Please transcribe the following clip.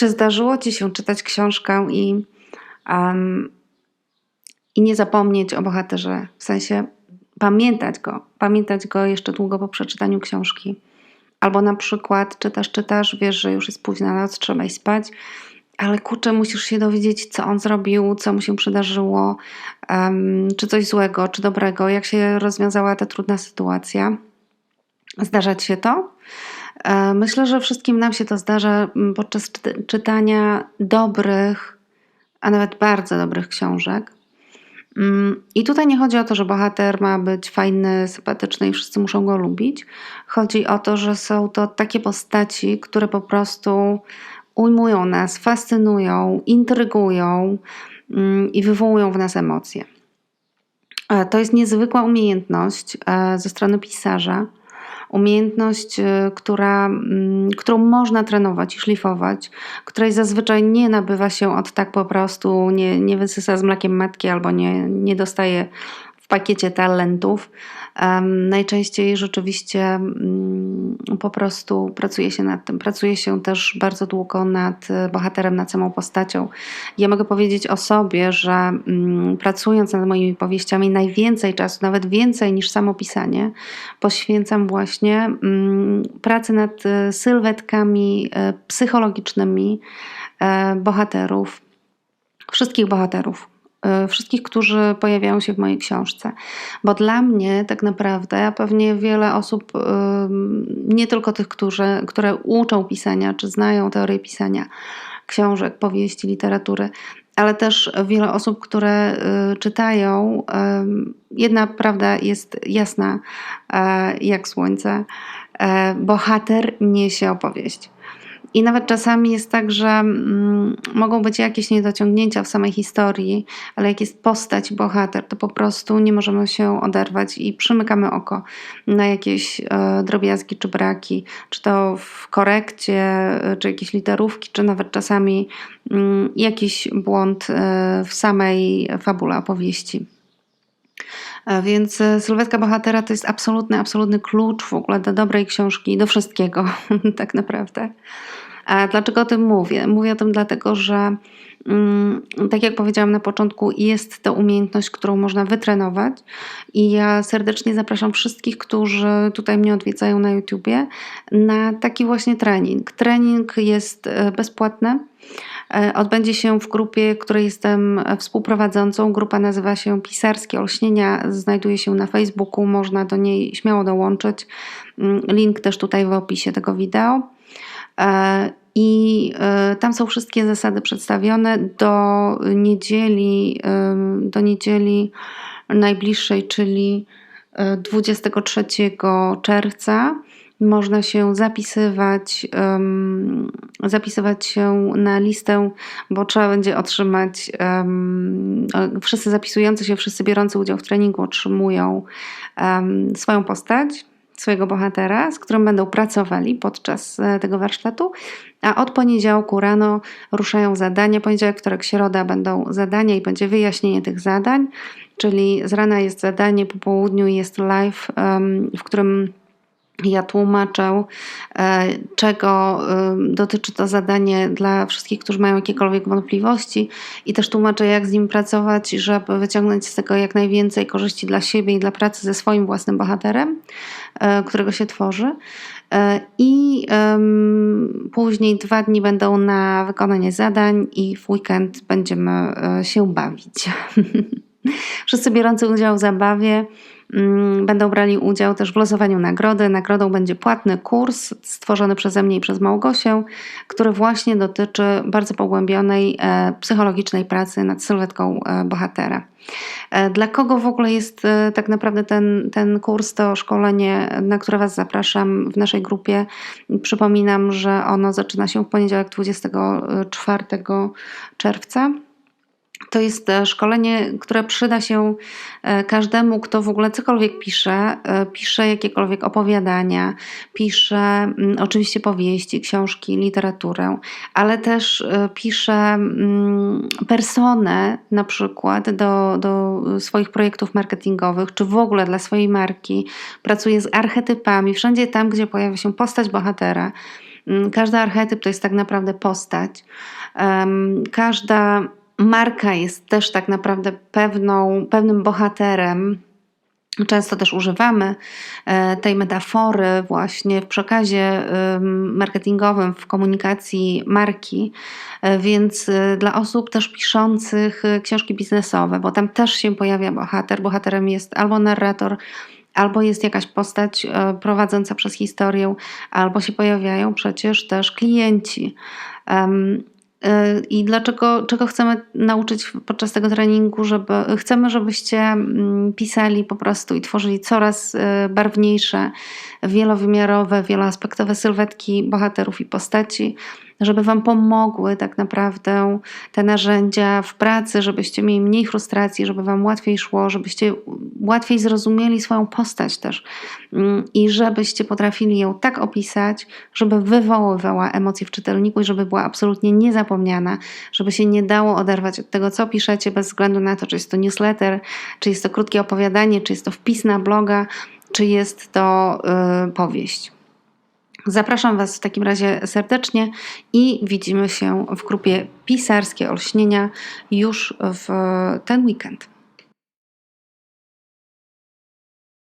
Czy zdarzyło ci się czytać książkę i, um, i nie zapomnieć o bohaterze? W sensie pamiętać go, pamiętać go jeszcze długo po przeczytaniu książki. Albo na przykład czytasz, czytasz, wiesz, że już jest późna noc, trzeba iść spać, ale kurczę, musisz się dowiedzieć, co on zrobił, co mu się przydarzyło, um, czy coś złego, czy dobrego, jak się rozwiązała ta trudna sytuacja. Zdarzać się to? E, myślę, że wszystkim nam się to zdarza podczas czytania dobrych, a nawet bardzo dobrych książek. Mm, I tutaj nie chodzi o to, że bohater ma być fajny, sympatyczny i wszyscy muszą go lubić. Chodzi o to, że są to takie postaci, które po prostu ujmują nas, fascynują, intrygują mm, i wywołują w nas emocje. E, to jest niezwykła umiejętność e, ze strony pisarza umiejętność, y, która, mm, którą można trenować i szlifować, której zazwyczaj nie nabywa się od tak po prostu, nie, nie wysysa z mlekiem matki albo nie, nie dostaje w pakiecie talentów, Najczęściej rzeczywiście mm, po prostu pracuje się nad tym. Pracuje się też bardzo długo nad e, bohaterem, nad samą postacią. Ja mogę powiedzieć o sobie, że mm, pracując nad moimi powieściami, najwięcej czasu, nawet więcej niż samo pisanie, poświęcam właśnie mm, pracy nad e, sylwetkami e, psychologicznymi bohaterów, wszystkich bohaterów. E, wszystkich, którzy pojawiają się w mojej książce. Bo dla mnie tak naprawdę, a pewnie wiele osób, nie tylko tych, którzy, które uczą pisania, czy znają teorię pisania książek, powieści, literatury, ale też wiele osób, które e, czytają, jedna prawda jest jasna e, jak słońce. Bohater niesie opowieść. I nawet czasami jest tak, że mm, mogą być jakieś niedociągnięcia w samej historii, ale jak jest postać, bohater, to po prostu nie możemy się oderwać i przymykamy oko na jakieś e, drobiazgi czy braki, czy to w korekcie, e, czy jakieś literówki, czy nawet czasami mm, jakiś błąd e, w samej fabule opowieści. E, więc e, sylwetka bohatera to jest absolutny, absolutny klucz w ogóle do dobrej książki, do wszystkiego, tak naprawdę. Dlaczego o tym mówię? Mówię o tym dlatego, że mm, tak jak powiedziałam na początku, jest to umiejętność, którą można wytrenować i ja serdecznie zapraszam wszystkich, którzy tutaj mnie odwiedzają na YouTubie na taki właśnie trening. Trening jest e, bezpłatny. Odbędzie się w grupie, której jestem współprowadzącą. Grupa nazywa się Pisarskie Olśnienia. Znajduje się na Facebooku, można do niej śmiało dołączyć. Mm, link też tutaj w opisie tego wideo. E, I e, tam są wszystkie zasady przedstawione do niedzieli, do niedzieli najbliższej, czyli 23 e, czerwca. Można się zapisywać, zapisywać się na listę, bo trzeba będzie otrzymać. Wszyscy zapisujący się, wszyscy biorący udział w treningu otrzymują swoją postać swojego bohatera, z którym będą pracowali podczas e, tego warsztatu, a od poniedziałku rano ruszają zadania. Poniedziałek, wtorek, środa będą zadania i będzie wyjaśnienie tych zadań, czyli z rana jest zadanie, po południu jest live, w którym ja tłumaczę, e, czego e, dotyczy to zadanie dla wszystkich, którzy mają jakiekolwiek wątpliwości, i też tłumaczę, jak z nim pracować, żeby wyciągnąć z tego jak najwięcej korzyści dla siebie i dla pracy ze swoim własnym bohaterem, e, którego się tworzy. I później dwa dni będą na wykonanie zadań, i w weekend będziemy się bawić. Wszyscy biorący udział w zabawie Mm, będą brali udział też w losowaniu nagrody. Nagrodą będzie płatny kurs stworzony przeze mnie i przez Małgosię, który właśnie dotyczy bardzo pogłębionej e, psychologicznej pracy nad sylwetką e, bohatera. E, dla kogo w ogóle jest tak naprawdę ten, ten kurs, to szkolenie, na które Was zapraszam w naszej grupie? Przypominam, że ono zaczyna się w poniedziałek 24 czerwca. To jest e, szkolenie, które przyda się e, każdemu, kto w ogóle cokolwiek pisze, e, pisze jakiekolwiek opowiadania, pisze mm, oczywiście powieści, książki, literaturę, ale też pisze mm, personę na przykład do, do swoich projektów marketingowych, czy w ogóle dla swojej marki, pracuje z archetypami, wszędzie tam, gdzie pojawia się postać bohatera Mm, Każdy archetyp to jest tak naprawdę postać. Każda marka jest też tak naprawdę pewną, pewnym bohaterem. Często też używamy e, tej metafory właśnie w przekazie marketingowym, w komunikacji marki, E, więc e, dla osób też piszących książki biznesowe, bo tam też się pojawia bohater. Bohaterem jest albo narrator, albo jest jakaś postać prowadząca przez historię, albo się pojawiają przecież też klienci. Y, I dlaczego czego chcemy nauczyć podczas tego treningu, żeby chcemy, żebyście mm, pisali po prostu i tworzyli coraz y, barwniejsze, wielowymiarowe, wieloaspektowe sylwetki bohaterów i postaci, żeby Wam pomogły tak naprawdę te narzędzia w pracy, żebyście mieli mniej frustracji, żeby Wam łatwiej szło, żebyście łatwiej zrozumieli swoją postać też Mm, i żebyście potrafili ją tak opisać, żeby wywoływała emocje w czytelniku i żeby była absolutnie niezapomniana, żeby się nie dało oderwać od tego, co piszecie, bez względu na to, czy jest to newsletter, czy jest to krótkie opowiadanie, czy jest to wpis na bloga, czy jest to y, powieść. Zapraszam Was w takim razie serdecznie i widzimy się w grupie Pisarskie Olśnienia już w ten weekend.